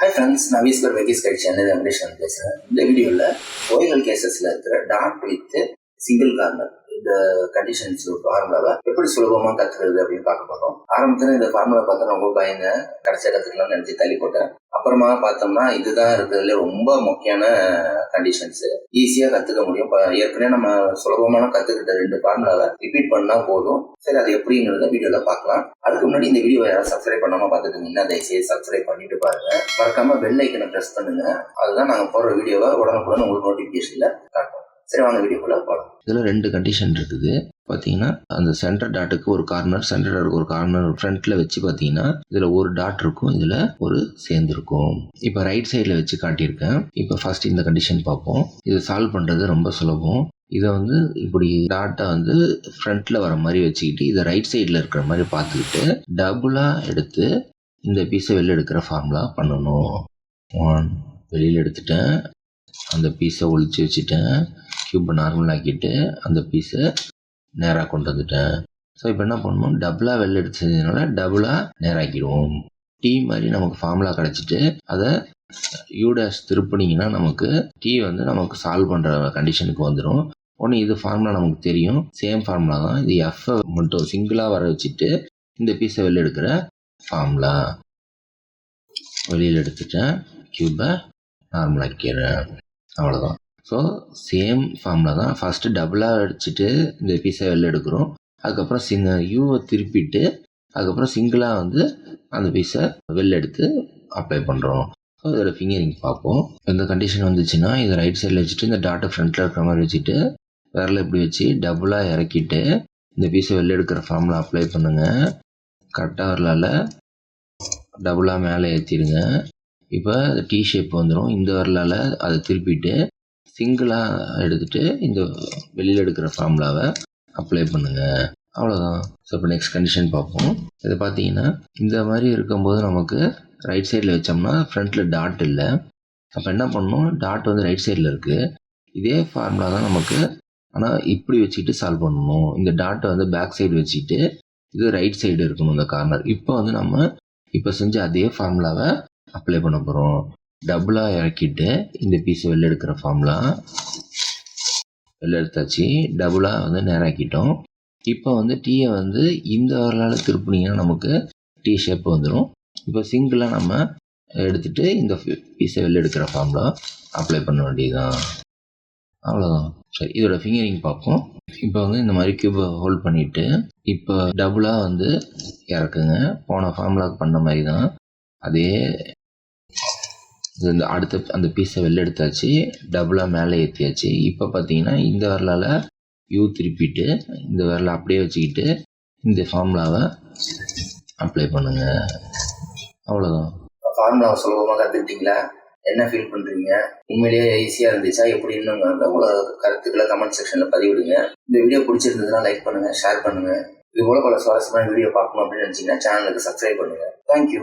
Hi friends நான் வீஸ்வர் வெகிஸ் கட்சி அண்ணன் வெங்கடேஸ்வரன் பேசுகிறேன் இந்த வீடியோவில் ஓயல் கேசஸில் இருக்கிற டாட் வித் சிங்கிள் கார்னர் இந்த கண்டிஷன்ஸ் ஃபார்முலாவை எப்படி சுலபமாக கற்றுக்கிறது அப்படின்னு பார்க்க போகிறோம் ஆரம்பத்தில் இந்த ஃபார்முலா பார்த்தா ரொம்ப பயந்தேன் கடைசியாக கற்றுக்கலாம்னு நினச்சி தள்ளி போட்டேன். அப்புறமா பார்த்தோம்னா இதுதான் இருக்கிறதுல ரொம்ப முக்கியமான கண்டிஷன்ஸ் ஈஸியாக கற்றுக்க முடியும். இப்போ ஏற்கனவே நம்ம சுலபமான கற்றுக்கிட்ட ரெண்டு ஃபார்முலாவை ரிப்பீட் பண்ணால் போதும். சரி அது எப்படிங்கிறத வீடியோவில் பார்க்கலாம். அதுக்கு முன்னாடி இந்த வீடியோ யாரும் சப்ஸ்கிரைப் பண்ணாம பார்த்துட்டு தயவுசெய்து சப்ஸ்கிரைப் பண்ணிட்டு பாருங்க. மறக்காம பெல் ஐக்கனை ப்ரெஸ் பண்ணுங்க. அதுதான் நாங்கள் போடுற வீடியோவை உடனுக்குடன் உங்களுக்கு நோட்டிஃபிகேஷனில் காட்டும். சரி வாங்க வீடியோக்குள்ள போகலாம் இதில் ரெண்டு கண்டிஷன் இருக்குது. பார்த்தீங்கன்னா அந்த சென்டர் டாட்டுக்கு ஒரு கார்னர் சென்டர் டாட்டுக்கு ஒரு கார்னர் ஃப்ரண்ட்டில் வச்சு பார்த்தீங்கன்னா இதில் ஒரு டாட் இருக்கும் இதில் ஒரு சேர்ந்துருக்கும். இப்போ ரைட் சைடில் வச்சு காட்டியிருக்கேன். இப்போ ஃபர்ஸ்ட் இந்த கண்டிஷன் பார்ப்போம். இதை சால்வ் பண்ணுறது ரொம்ப சுலபம். இதை வந்து இப்படி டாட்டை வந்து ஃப்ரண்ட்டில் வர மாதிரி வச்சுக்கிட்டு இதை ரைட் சைடில் இருக்கிற மாதிரி பார்த்துக்கிட்டு டபுளாக எடுத்து இந்த பீஸை வெளில எடுக்கிற ஃபார்முலா பண்ணணும். ஒன் வெளியில் எடுத்துட்டேன். அந்த பீஸை ஒழிச்சு வச்சுட்டேன். க்யூப்பை நார்மல் ஆக்கிட்டு அந்த பீஸை நேராக கொண்டு வந்துட்டேன். ஸோ இப்போ என்ன பண்ணணும்? டபுளாக வெளில எடுத்து செஞ்சதுனால டபுளாக நேராக்கிடுவோம். டீ மாதிரி நமக்கு ஃபார்முலா கிடச்சிட்டு அதை யூடாஸ் திருப்பினீங்கன்னா நமக்கு டீ வந்து நமக்கு சால்வ் பண்ணுற கண்டிஷனுக்கு வந்துடும் ஒன்று இது ஃபார்முலா நமக்கு தெரியும். சேம் ஃபார்முலா தான். இது எஃப்ஐ மட்டும் சிங்கிளாக வர வச்சுட்டு இந்த பீஸை வெளில எடுக்கிற ஃபார்முலா வெளியில் எடுத்துட்டேன். க்யூபை நார்மலாக்கிறேன் ஆக்கிடுறேன். அவ்வளோதான் ஸோ சேம் ஃபார்மில் தான் ஃபஸ்ட்டு டபுளாக அடிச்சுட்டு இந்த பீஸை வெளில எடுக்கிறோம். அதுக்கப்புறம் சிங்க யூவை திருப்பிட்டு அதுக்கப்புறம் சிங்கிளாக வந்து அந்த பீஸை வெளில எடுத்து அப்ளை பண்ணுறோம் ஸோ இதோட ஃபிங்கரிங் பார்ப்போம். இந்த கண்டிஷன் வந்துச்சுன்னா இதை ரைட் சைடில் வச்சுட்டு இந்த டாட்டை ஃப்ரண்ட்டில் இருக்கிற மாதிரி வச்சுட்டு விரல இப்படி வச்சு டபுளாக இறக்கிட்டு இந்த பீஸை வெளில எடுக்கிற ஃபார்மில் அப்ளை பண்ணுங்கள் கரெக்டாக வரலால டபுளாக மேலே ஏற்றிடுங்க இப்போ டி ஷேப் வந்துடும் இந்த வரலால் அதை திருப்பிட்டு சிங்கிளாக எடுத்துட்டு இந்த வெளியில் எடுக்கிற ஃபார்முலாவை அப்ளை பண்ணுங்கள் அவ்வளோதான் ஸோ இப்போ நெக்ஸ்ட் கண்டிஷன் பார்ப்போம். இதை பார்த்தீங்கன்னா இந்த மாதிரி இருக்கும்போது நமக்கு ரைட் சைடில் வச்சோம்னா ஃப்ரண்ட்டில் டாட் இல்லை. அப்போ என்ன பண்ணணும்? டாட் வந்து ரைட் சைடில் இருக்குது இதே ஃபார்முலா தான் நமக்கு ஆனால் இப்படி வச்சுக்கிட்டு சால்வ் பண்ணணும். இந்த டாட்டை வந்து பேக் சைடு வச்சுட்டு இது ரைட் சைடு இருக்கணும் இந்த கார்னர் இப்போ வந்து நம்ம இப்போ செஞ்ச அதே ஃபார்முலாவை அப்ளை பண்ண போகிறோம் டபுளாக இறக்கிட்டு இந்த பீஸை வெளில எடுக்கிற ஃபார்முலா வெளில எடுத்தாச்சு. டபுளாக வந்து நேராக்கிட்டோம். இப்போ வந்து டீயை வந்து இந்த வரலால் திருப்பினீங்கன்னா நமக்கு டீ ஷேப் வந்துடும் இப்போ சிங்கிளாக நம்ம எடுத்துட்டு இந்த பீஸை வெளில எடுக்கிற ஃபார்முலா அப்ளை பண்ண வேண்டியதுதான். அவ்வளோதான் சரி இதோட ஃபிங்கரிங் பார்ப்போம். இப்போ வந்து இந்த மாதிரி கியூபை ஹோல்ட் பண்ணிவிட்டு இப்போ டபுளாக வந்து இறக்குங்க. போன ஃபார்முலாக்கு பண்ண மாதிரி தான் அதே இந்த அடுத்த அந்த பீஸை வெளில எடுத்தாச்சு. டபுளாக மேலே ஏற்றியாச்சு இப்போ பார்த்தீங்கன்னா இந்த வரலால் யூ திருப்பிட்டு இந்த விரலை அப்படியே வச்சுக்கிட்டு இந்த ஃபார்முலாவை அப்ளை பண்ணுங்க. அவ்வளோதான் ஃபார்முலாவை சுலபமாக கற்றுக்கிட்டீங்களா என்ன ஃபீல் பண்ணுறீங்க உண்மையிலேயே ஈஸியாக இருந்துச்சா? எப்படின்னு உங்களோட கருத்துக்களை கமெண்ட் செக்ஷனில் பதிவிடுங்க. இந்த வீடியோ பிடிச்சிருந்ததுன்னா லைக் பண்ணுங்கள் ஷேர் பண்ணுங்கள் இது போல பல சுவாரஸ்யமான வீடியோ பார்க்கணும் அப்படின்னு நினச்சிங்கன்னா சேனலுக்கு சப்ஸ்கிரைப் பண்ணுங்கள் தேங்க்யூ